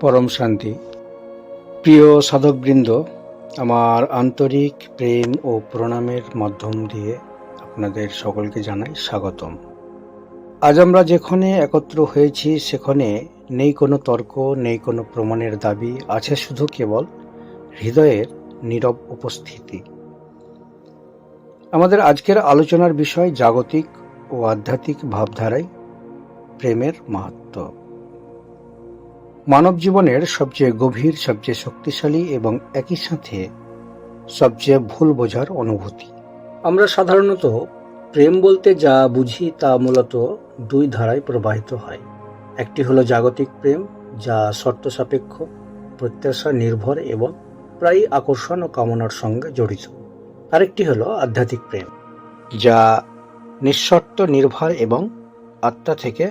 পরম শান্তি। প্রিয় সাধকবৃন্দ, আমার আন্তরিক প্রেম ও প্রণামের মাধ্যম দিয়ে আপনাদের সকলকে জানাই স্বাগতম। আজ আমরা যেখানে একত্র হয়েছি, সেখানে নেই কোনো তর্ক, নেই কোনো প্রমাণের দাবি, আছে শুধু কেবল হৃদয়ের নীরব উপস্থিতি। আমাদের আজকের আলোচনার বিষয় জাগতিক ও আধ্যাত্মিক ভাবধারায় প্রেমের মাহাত্ম্য মানব জীবনের সবচেয়ে গভীর, সবচেয়ে শক্তিশালী এবং একই সাথে সবচেয়ে ভুল বোঝার অনুভূতি। আমরা সাধারণত প্রেম বলতে যা বুঝি তা মূলত দুই ধারায় প্রবাহিত হয়। একটি হলো জাগতিক প্রেম, যা শর্ত সাপেক্ষ, প্রত্যাশা নির্ভর এবং প্রায় আকর্ষণ ও কামনার সঙ্গে জড়িত। আরেকটি হলো আধ্যাত্মিক প্রেম, যা নিঃশর্ত নির্ভর এবং আত্মা থেকে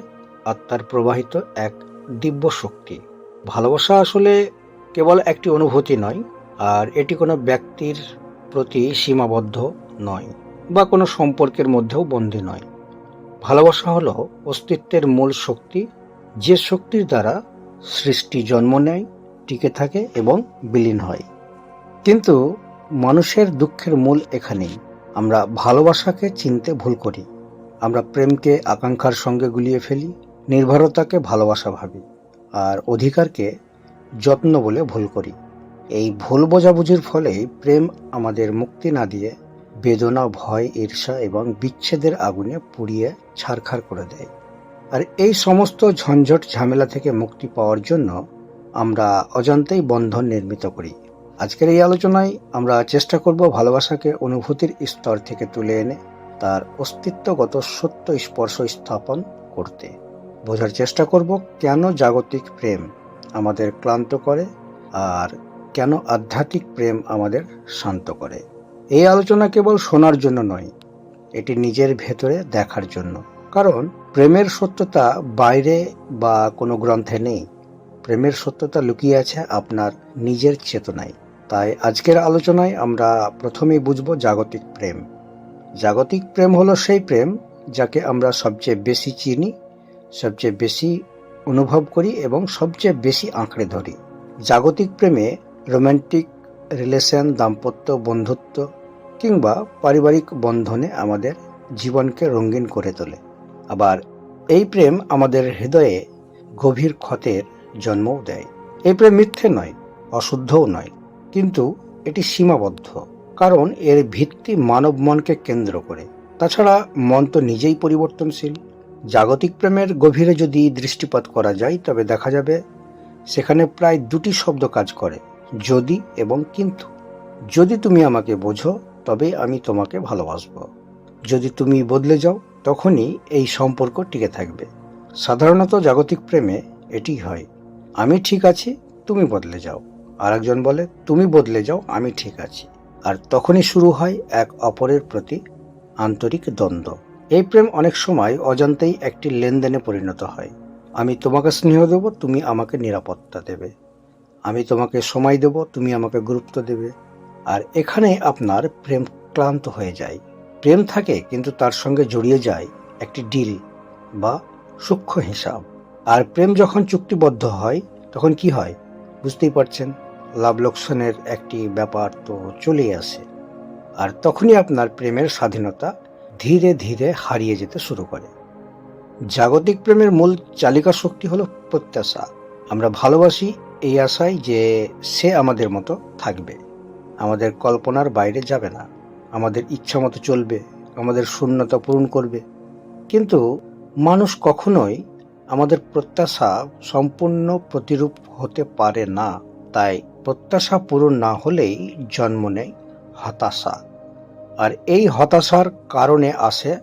আত্মার প্রবাহিত এক দিব্য শক্তি। ভালোবাসা আসলে কেবল একটি অনুভূতি নয়, আর এটি কোনো ব্যক্তির প্রতি সীমাবদ্ধ নয় বা কোনো সম্পর্কের মধ্যেও বন্দী নয়। ভালোবাসা হলো অস্তিত্বের মূল শক্তি, যে শক্তির দ্বারা সৃষ্টি জন্ম নেয়, টিকে থাকে এবং বিলীন হয়। কিন্তু মানুষের দুঃখের মূল এখানেই। আমরা ভালোবাসাকে চিনতে ভুল করি। আমরা প্রেমকে, আকাঙ্ক্ষার সঙ্গে গুলিয়ে ফেলি, নির্ভরতাকে ভালোবাসা ভাবি। আর অধিকারকে যত্ন বলে ভুল করি। এই ভুল বোঝাবুঝির ফলে প্রেম আমাদের মুক্তি না দিয়ে বেদনা, ভয়, ঈর্ষা এবং বিচ্ছেদের আগুনে পুড়িয়ে ছারখার করে দেয়। আর এই সমস্ত ঝঞ্ঝট ঝামেলা থেকে মুক্তি পাওয়ার জন্য আমরা অজান্তেই বন্ধন নির্মিত করি। আজকের এই আলোচনায় আমরা চেষ্টা করব ভালোবাসাকে অনুভূতির স্তর থেকে তুলে এনে তার অস্তিত্বগত সত্য স্পর্শ স্থাপন করতে। বোঝার চেষ্টা করব কেন জাগতিক প্রেম আমাদের ক্লান্ত করে আর কেন আধ্যাত্মিক প্রেম আমাদের শান্ত করে। এই আলোচনা কেবল শোনার জন্য নয়, এটি নিজের ভেতরে দেখার জন্য। কারণ প্রেমের সত্যতা বাইরে বা কোনো গ্রন্থে নেই। প্রেমের সত্যতা লুকিয়ে আছে আপনার নিজের চেতনায়। তাই আজকের আলোচনায় আমরা প্রথমেই বুঝব জাগতিক প্রেম। জাগতিক প্রেম হলো সেই প্রেম যাকে আমরা সবচেয়ে বেশি চিনি সবচেয়ে বেশি অনুভব করি এবং সবচেয়ে বেশি আঁকড়ে ধরি। জাগতিক প্রেমে রোম্যান্টিক রিলেশন, দাম্পত্য বন্ধুত্ব কিংবা পারিবারিক বন্ধনে আমাদের জীবনকে রঙিন করে তোলে। আবার এই প্রেম আমাদের হৃদয়ে গভীর ক্ষতের জন্মও দেয়। এই প্রেম মিথ্যে নয়, অশুদ্ধও নয়, কিন্তু এটি সীমাবদ্ধ, কারণ এর ভিত্তি মানব মনকে কেন্দ্র করে। তাছাড়া মন তো নিজেই পরিবর্তনশীল জাগতিক প্রেমের গভীরে যদি দৃষ্টিপাত করা যায়, তবে দেখা যাবে সেখানে প্রায় দুটি শব্দ কাজ করে, যদি এবং কিন্তু। যদি তুমি আমাকে বোঝো, তবে আমি তোমাকে ভালোবাসব। যদি তুমি বদলে যাও, তখনই এই সম্পর্ক টিকে থাকবে। সাধারণত জাগতিক প্রেমে এটি হয়, আমি ঠিক আছি, তুমি বদলে যাও। আর একজন বলে, তুমি বদলে যাও, আমি ঠিক আছি। আর তখনই শুরু হয় এক অপরের প্রতি আন্তরিক দ্বন্দ্ব। এই প্রেম অনেক সময় অজান্তেই একটি লেনদেনে পরিণত হয়। আমি তোমাকে স্নেহ দেব, তুমি আমাকে নিরাপত্তা দেবে। আমি তোমাকে সময় দেব, তুমি আমাকে গুরুত্ব দেবে। আর এখানে আপনার প্রেম ক্লান্ত হয়ে যায়। প্রেম থাকে, কিন্তু তার সঙ্গে জড়িয়ে যায় একটি ডিল বা সূক্ষ্ম হিসাব। আর প্রেম যখন চুক্তিবদ্ধ হয়, তখন কি হয়? বুঝতেই পারছেন, লাভ লোকসানের একটি ব্যাপার তো চলেই আসে। আর তখনই আপনার প্রেমের স্বাধীনতা ধীরে ধীরে হারিয়ে যেতে শুরু করে। জাগতিক প্রেমের মূল চালিকা শক্তি হলো প্রত্যাশা। আমরা ভালোবাসি এই আশায় যে সে আমাদের মতো থাকবে। আমাদের কল্পনার বাইরে যাবে না। আমাদের ইচ্ছা মতো চলবে। আমাদের শূন্যতা পূরণ করবে। কিন্তু মানুষ কখনোই আমাদের প্রত্যাশা সম্পূর্ণ প্রতিরূপ হতে পারে না। তাই প্রত্যাশা পূরণ না হলেই জন্ম নেয় হতাশা। আর এই হতাশার কারণে আসে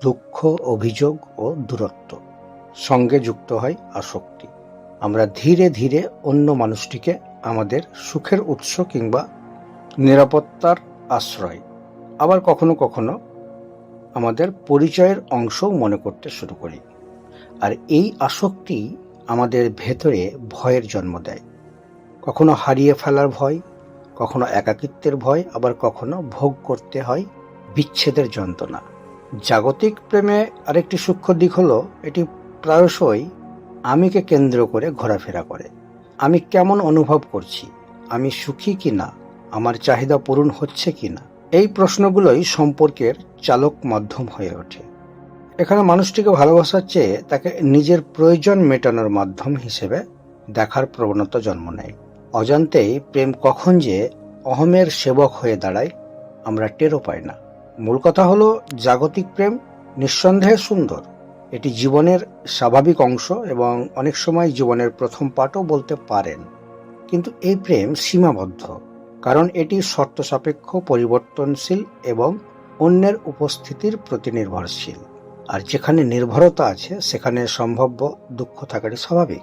দুঃখ, অভিযোগ ও দূরত্ব। সঙ্গে যুক্ত হয় আসক্তি। আমরা ধীরে ধীরে অন্য মানুষটিকে আমাদের সুখের উৎস কিংবা নিরাপত্তার আশ্রয়, আবার কখনো কখনো আমাদের পরিচয়ের অংশও মনে করতে শুরু করি। আর এই আসক্তি আমাদের ভেতরে ভয়ের জন্ম দেয়। কখনো হারিয়ে ফেলার ভয় কখনো একাকিত্বের ভয়, আবার কখনো ভোগ করতে হয় বিচ্ছেদের যন্ত্রণা। জাগতিক প্রেমে আরেকটি সূক্ষ্ম দিক হলো, এটি প্রায়শই আমিকে কেন্দ্র করে ঘোরাফেরা করে। আমি কেমন অনুভব করছি? আমি সুখী কি না আমার চাহিদা পূরণ হচ্ছে কি না এই প্রশ্নগুলোই সম্পর্কের চালক মাধ্যম হয়ে ওঠে। এখানে মানুষটিকে ভালোবাসার চেয়ে তাকে নিজের প্রয়োজন মেটানোর মাধ্যম হিসেবে দেখার প্রবণতা জন্ম নেয়। অজান্তেই প্রেম কখন যে অহমের সেবক হয়ে দাঁড়ায়, আমরা টেরও পাই না। মূল কথা হলো, জাগতিক প্রেম নিঃসন্দেহে সুন্দর। এটি জীবনের স্বাভাবিক অংশ এবং অনেক সময় জীবনের প্রথম পাঠও বলতে পারেন। কিন্তু এই প্রেম সীমাবদ্ধ, কারণ এটি শর্ত সাপেক্ষ, পরিবর্তনশীল এবং অন্যের উপস্থিতির প্রতি নির্ভরশীল আর যেখানে নির্ভরতা আছে, সেখানে সম্ভাব্য দুঃখ থাকাটি স্বাভাবিক।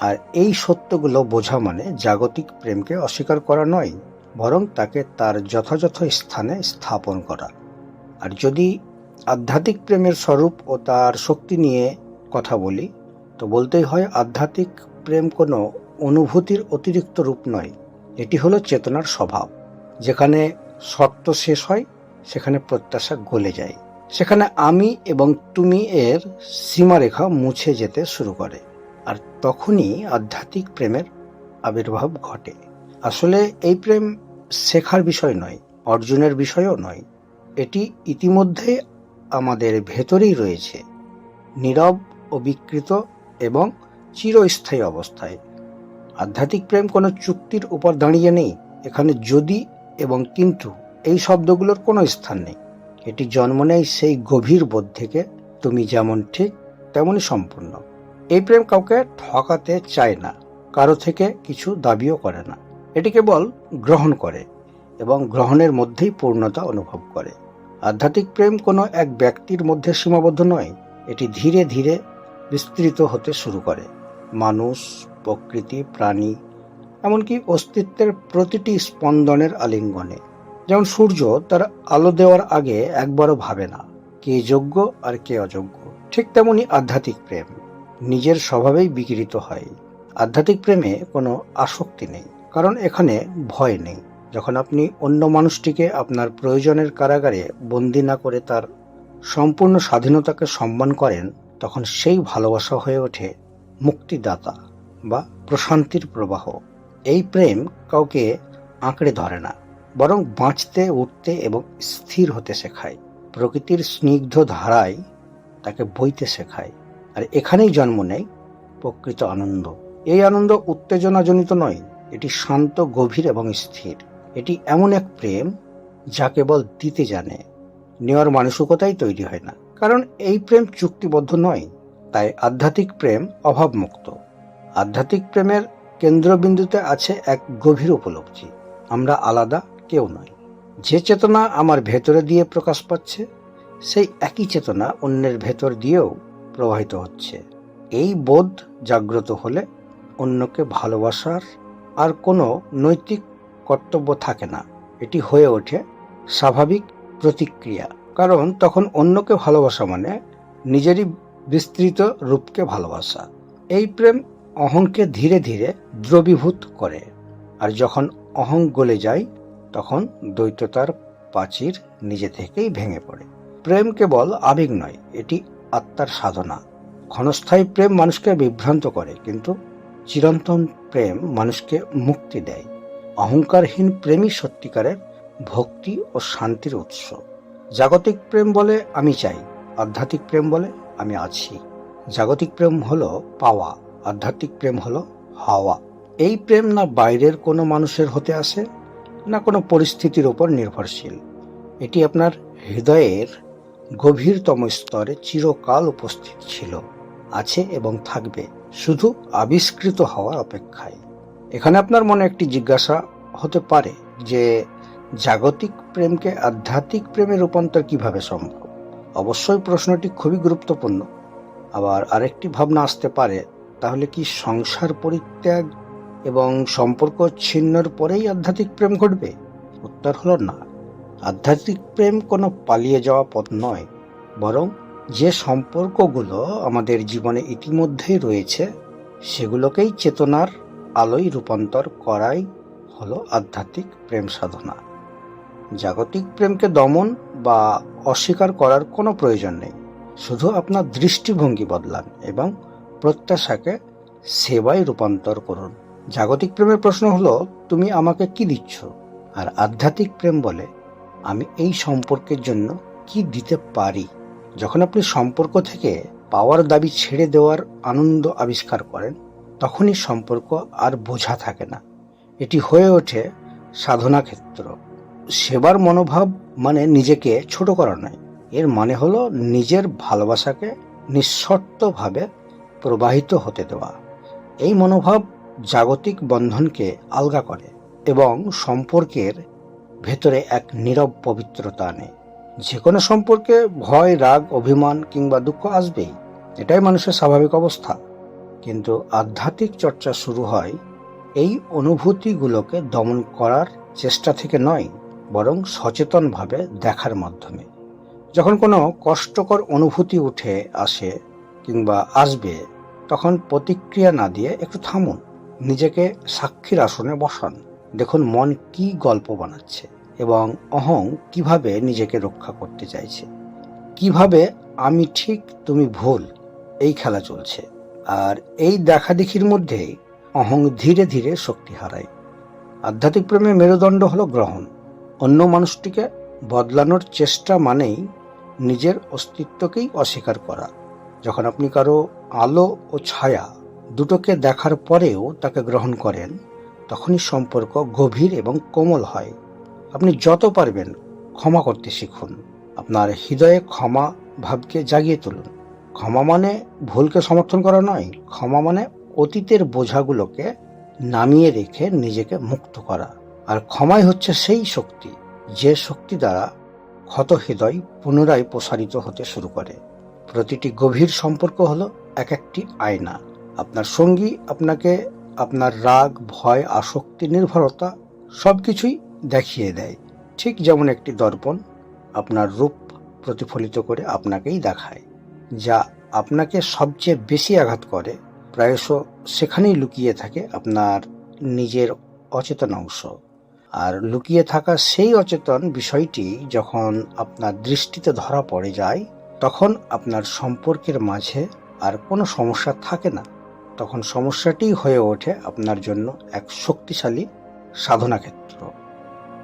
আর এই সত্যগুলো বোঝা মানে জাগতিক প্রেমকে অস্বীকার করা নয়, বরং তাকে তার যথাযথ স্থানে স্থাপন করা। আর যদি আধ্যাত্মিক প্রেমের স্বরূপ ও তার শক্তি নিয়ে কথা বলি, তো বলতেই হয় আধ্যাত্মিক প্রেম কোনো অনুভূতির অতিরিক্ত রূপ নয়, এটি হলো চেতনার স্বভাব। যেখানে শর্ত শেষ হয়, সেখানে প্রত্যাশা গলে যায়। সেখানে আমি এবং তুমি এর সীমারেখা মুছে যেতে শুরু করে। আর তখনই আধ্যাত্মিক প্রেমের আবির্ভাব ঘটে। আসলে এই প্রেম শেখার বিষয় নয়, অর্জনের বিষয়ও নয়। এটি ইতিমধ্যে আমাদের ভেতরেই রয়েছে, নীরব ও বিকৃত এবং চিরস্থায়ী অবস্থায়। আধ্যাত্মিক প্রেম কোনো চুক্তির উপর দাঁড়িয়ে নেই, এখানে যদি এবং কিন্তু এই শব্দগুলোর কোনো স্থান নেই। এটি জন্ম নেয় সেই গভীর বোধ থেকে, তুমি যেমন ঠিক, তেমনই সম্পূর্ণ। এই প্রেম কাউকে ঠকাতে চায় না, কারও থেকে কিছু দাবিও করে না। এটি কেবল গ্রহণ করে এবং গ্রহণের মধ্যেই পূর্ণতা অনুভব করে। আধ্যাত্মিক প্রেম কোনো এক ব্যক্তির মধ্যে সীমাবদ্ধ নয়, এটি ধীরে ধীরে বিস্তৃত হতে শুরু করে। মানুষ, প্রকৃতি, প্রাণী, এমনকি অস্তিত্বের প্রতিটি স্পন্দনের আলিঙ্গনে। যেমন সূর্য, তার আলো দেওয়ার আগে একবারও ভাবে না, কে যোগ্য আর কে অযোগ্য। ঠিক তেমনি আধ্যাত্মিক প্রেম। নিজের স্বভাবেই বিকৃত হয়। আধ্যাত্মিক প্রেমে কোনো আসক্তি নেই, কারণ এখানে ভয় নেই। যখন আপনি অন্য মানুষটিকে আপনার প্রয়োজনের কারাগারে বন্দি না করে তার সম্পূর্ণ স্বাধীনতাকে সম্মান করেন, তখন সেই ভালোবাসা হয়ে ওঠে মুক্তিদাতা বা প্রশান্তির প্রবাহ। এই প্রেম কাউকে আঁকড়ে ধরে না, বরং বাঁচতে, উঠতে এবং স্থির হতে শেখায়। প্রকৃতির স্নিগ্ধ ধারায় তাকে বইতে শেখায়। আর এখানেই জন্ম নেয় প্রকৃত আনন্দ। এই আনন্দ উত্তেজনাজনিত নয়, এটি শান্ত, গভীর এবং স্থির। এটি এমন এক প্রেম যা কেবল দিতে জানে। নেওয়ার মানসিকতাই তৈরি হয় না। কারণ এই প্রেম চুক্তিবদ্ধ নয়, তাই আধ্যাত্মিক প্রেম অভাবমুক্ত। আধ্যাত্মিক প্রেমের কেন্দ্রবিন্দুতে আছে এক গভীর উপলব্ধি। আমরা আলাদা, কেউ নয় যে চেতনা আমার ভেতরে দিয়ে প্রকাশ পাচ্ছে, সেই একই চেতনা অন্যের ভেতর দিয়েও প্রবাহিত হচ্ছে। এই বোধ জাগ্রত হলে অন্যকে ভালোবাসার আর কোনো নৈতিক কর্তব্য থাকে না। এটি হয়ে ওঠে স্বাভাবিক প্রতিক্রিয়া। কারণ তখন অন্যকে ভালোবাসা মানে নিজেরই বিস্তৃত রূপকে ভালোবাসা। এই প্রেম অহংকে ধীরে ধীরে দ্রবীভূত করে। আর যখন অহং গলে যায়, তখন দ্বৈততার প্রাচীর নিজে থেকেই ভেঙে পড়ে। প্রেম কেবল আবেগ নয়, এটি আত্মার সাধনা। ক্ষণস্থায়ী প্রেম মানুষকে বিভ্রান্ত করে, কিন্তু চিরন্তন প্রেম মানুষকে মুক্তি দেয়। অহংকারহীন প্রেমই সত্যিকারের ভক্তি ও শান্তির উৎস। জাগতিক প্রেম বলে আমি চাই, আধ্যাত্মিক প্রেম বলে আমি আছি। জাগতিক প্রেম হলো পাওয়া, আধ্যাত্মিক প্রেম হলো হাওয়া। এই প্রেম না বাইরের কোনো মানুষের হতে আসে, না কোনো পরিস্থিতির ওপর নির্ভরশীল। এটি আপনার হৃদয়ের গভীরতম স্তরে চিরকাল উপস্থিত ছিল, আছে এবং থাকবে, শুধু আবিষ্কৃত হওয়ার অপেক্ষায়। এখানে আপনার মনে একটি জিজ্ঞাসা হতে পারে যে, জাগতিক প্রেমকে আধ্যাত্মিক প্রেমে রূপান্তর কীভাবে সম্ভব? অবশ্যই প্রশ্নটি খুবই গুরুত্বপূর্ণ। আবার আরেকটি ভাবনা আসতে পারে, তাহলে কি সংসার পরিত্যাগ এবং সম্পর্ক ছিন্নর পরেই আধ্যাত্মিক প্রেম ঘটবে? উত্তর হলো না। আধ্যাত্মিক প্রেম কোনো পালিয়ে যাওয়া পথ নয়, বরং যে সম্পর্কগুলো আমাদের জীবনে ইতিমধ্যেই রয়েছে, সেগুলোকেই চেতনার আলোয় রূপান্তর করাই হলো আধ্যাত্মিক প্রেম সাধনা। জাগতিক প্রেমকে দমন বা অস্বীকার করার কোনো প্রয়োজন নেই, শুধু আপনার দৃষ্টিভঙ্গি বদলান এবং প্রত্যাশাকে সেবায় রূপান্তর করুন। জাগতিক প্রেমের প্রশ্ন হলো, তুমি আমাকে কি দিচ্ছ? আর আধ্যাত্মিক প্রেম বলে আমি এই সম্পর্কের জন্য কি দিতে পারি? যখন আপনি সম্পর্ক থেকে পাওয়ার দাবি ছেড়ে দেওয়ার আনন্দ আবিষ্কার করেন, তখনই সম্পর্ক আর বোঝা থাকে না। এটি হয়ে ওঠে সাধনা ক্ষেত্র সেবার মনোভাব মানে নিজেকে ছোট করা নয়। এর মানে হলো নিজের ভালোবাসাকে নিঃশর্তভাবে প্রবাহিত হতে দেওয়া। এই মনোভাব জাগতিক বন্ধনকে আলগা করে এবং সম্পর্কের ভেতরে এক নীরব পবিত্রতা আনে। যে কোনো সম্পর্কে ভয়, রাগ, অভিমান কিংবা দুঃখ আসবেই। এটাই মানুষের স্বাভাবিক অবস্থা। কিন্তু আধ্যাত্মিক চর্চা শুরু হয় এই অনুভূতিগুলোকে দমন করার চেষ্টা থেকে নয়, বরং সচেতনভাবে দেখার মাধ্যমে। যখন কোনো কষ্টকর অনুভূতি উঠে, আসে কিংবা আসবে, তখন প্রতিক্রিয়া না দিয়ে একটু থামুন। নিজেকে সাক্ষীর আসনে বসান। দেখুন, মন কি গল্প বানাচ্ছে এবং অহং কীভাবে নিজেকে রক্ষা করতে চাইছে? কীভাবে আমি ঠিক, তুমি ভুল, এই খেলা চলছে। আর এই দেখাদেখির মধ্যেই অহং ধীরে ধীরে শক্তি হারায়। আধ্যাত্মিক প্রেমে মেরুদণ্ড হলো গ্রহণ। অন্য মানুষটিকে বদলানোর চেষ্টা মানেই নিজের অস্তিত্বকেই অস্বীকার করা। যখন আপনি কারও আলো ও ছায়া দুটোকে দেখার পরেও তাকে গ্রহণ করেন তখনই সম্পর্ক গভীর এবং কোমল হয়। আপনি যত পারবেন ক্ষমা করতে শিখুন। আপনার হৃদয়ে ক্ষমা ভাবকে জাগিয়ে তুলুন। ক্ষমা মানে ভুলকে সমর্থন করা নয়, ক্ষমা মানে অতীতের বোঝাগুলোকে নামিয়ে রেখে নিজেকে মুক্ত করা। আর ক্ষমাই হচ্ছে সেই শক্তি, যে শক্তি দ্বারা ক্ষত হৃদয় পুনরায় প্রসারিত হতে শুরু করে। প্রতিটি গভীর সম্পর্ক হলো এক একটি আয়না। আপনার সঙ্গী আপনাকে আপনার রাগ, ভয়, আসক্তি, নির্ভরতা সব কিছুই দেখিয়ে দেয়। ঠিক যেমন একটি দর্পণ আপনার রূপ প্রতিফলিত করে আপনাকেই দেখায়, যা আপনাকে সবচেয়ে বেশি আঘাত করে। প্রায়শ সেখানেই লুকিয়ে থাকে আপনার নিজের অচেতন অংশ। আর লুকিয়ে থাকা সেই অচেতন বিষয়টি যখন আপনার দৃষ্টিতে ধরা পড়ে যায়, তখন আপনার সম্পর্কের মাঝে আর কোনো সমস্যা থাকে না। তখন সমস্যাটি হয়ে ওঠে আপনার জন্য এক শক্তিশালী সাধনা ক্ষেত্র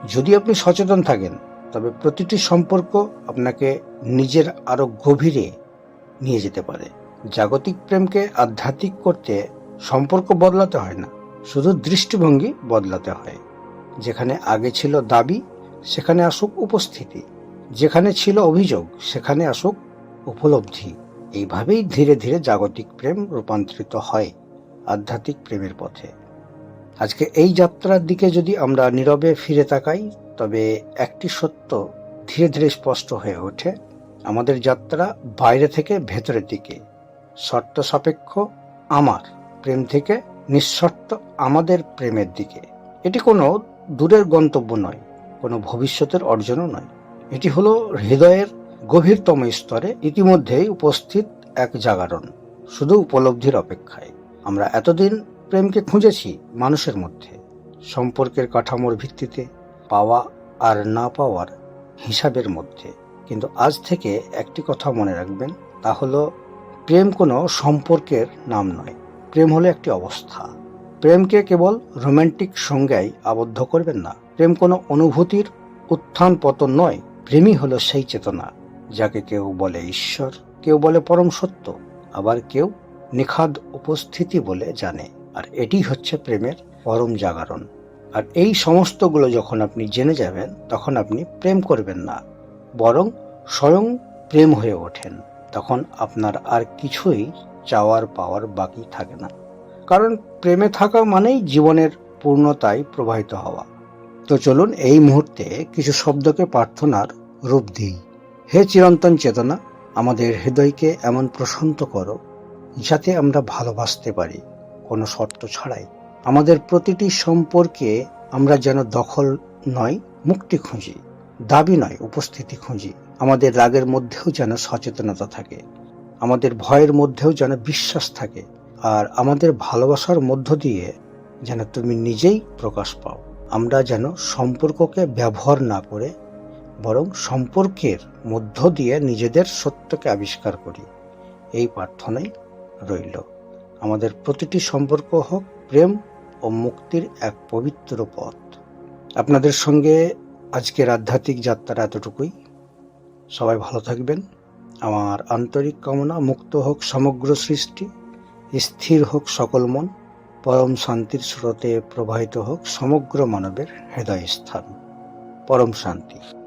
যদি আপনি সচেতন থাকেন, তবে প্রতিটি সম্পর্ক আপনাকে নিজের আরও গভীরে নিয়ে যেতে পারে। জাগতিক প্রেমকে আধ্যাত্মিক করতে সম্পর্ক বদলাতে হয় না, শুধু দৃষ্টিভঙ্গি বদলাতে হয়। যেখানে আগে ছিল দাবি, সেখানে আসুক উপস্থিতি। যেখানে ছিল অভিযোগ, সেখানে আসুক উপলব্ধি। এইভাবেই ধীরে ধীরে জাগতিক প্রেম রূপান্তরিত হয় আধ্যাত্মিক প্রেমের পথে। আজকে এই যাত্রার দিকে যদি আমরা নীরবে ফিরে তাকাই, তবে একটি সত্য ধীরে ধীরে স্পষ্ট হয়ে ওঠে। আমাদের যাত্রা বাইরে থেকে ভেতরের দিকে। শর্ত সাপেক্ষ আমার প্রেম থেকে নিঃশর্ত আমাদের প্রেমের দিকে। এটি কোনো দূরের গন্তব্য নয়, কোনো ভবিষ্যতের অর্জনও নয়। এটি হলো হৃদয়ের গভীরতম স্তরে ইতিমধ্যেই উপস্থিত এক জাগরণ, শুধু উপলব্ধির অপেক্ষায়। আমরা এতদিন প্রেমকে খুঁজেছি মানুষের মধ্যে। সম্পর্কের কাঠামোর ভিত্তিতে, পাওয়া আর না পাওয়ার হিসাবের মধ্যে। কিন্তু আজ থেকে একটি কথা মনে রাখবেন, তা হলো, প্রেম কোনো সম্পর্কের নাম নয়। প্রেম হলো একটি অবস্থা। প্রেমকে কেবল রোমান্টিক সংজ্ঞায় আবদ্ধ করবেন না। প্রেম কোনো অনুভূতির উত্থান পতন নয়। প্রেমই হলো সেই চেতনা। যাকে কেউ বলে ঈশ্বর, কেউ বলে পরম সত্য, আবার কেউ নিখাদ উপস্থিতি বলে জানে। আর এটি হচ্ছে প্রেমের পরম জাগরণ। আর এই সমস্তগুলো যখন আপনি জেনে যাবেন, তখন আপনি প্রেম করবেন না, বরং স্বয়ং প্রেম হয়ে ওঠেন। তখন আপনার আর কিছুই চাওয়ার পাওয়ার বাকি থাকে না। কারণ প্রেমে থাকা মানেই জীবনের পূর্ণতায় প্রবাহিত হওয়া। তো চলুন এই মুহূর্তে কিছু শব্দকে প্রার্থনার রূপ দিই। হে চিরন্তন চেতনা, আমাদের হৃদয়কে এমন প্রশান্ত করো যাতে আমরা ভালোবাসতে পারি। কোনো শর্ত ছাড়াই আমাদের প্রতিটি সম্পর্কে আমরা যেন দখল নয়, মুক্তি খুঁজি, দাবি নয়, উপস্থিতি খুঁজি। আমাদের রাগের মধ্যেও যেন সচেতনতা থাকে, আমাদের ভয়ের মধ্যেও যেন বিশ্বাস থাকে, আর আমাদের ভালোবাসার মধ্য দিয়ে যেন তুমি নিজেই প্রকাশ পাও। আমরা যেন সম্পর্ককে ব্যবহার না করে বরং সম্পর্কের মধ্য দিয়ে নিজেদের সত্যকে আবিষ্কার করি। এই প্রার্থনাই রইল। আমাদের প্রতিটি সম্পর্ক হোক প্রেম ও মুক্তির এক পবিত্র পথ। আপনাদের সঙ্গে আজকের আধ্যাত্মিক যাত্রা এতটুকুই। সবাই ভালো থাকবেন। আমার আন্তরিক কামনা, মুক্ত হোক সমগ্র সৃষ্টি, স্থির হোক সকল মন, পরম শান্তির স্রোতে প্রবাহিত হোক সমগ্র মানবের হৃদয় স্থান পরম শান্তি।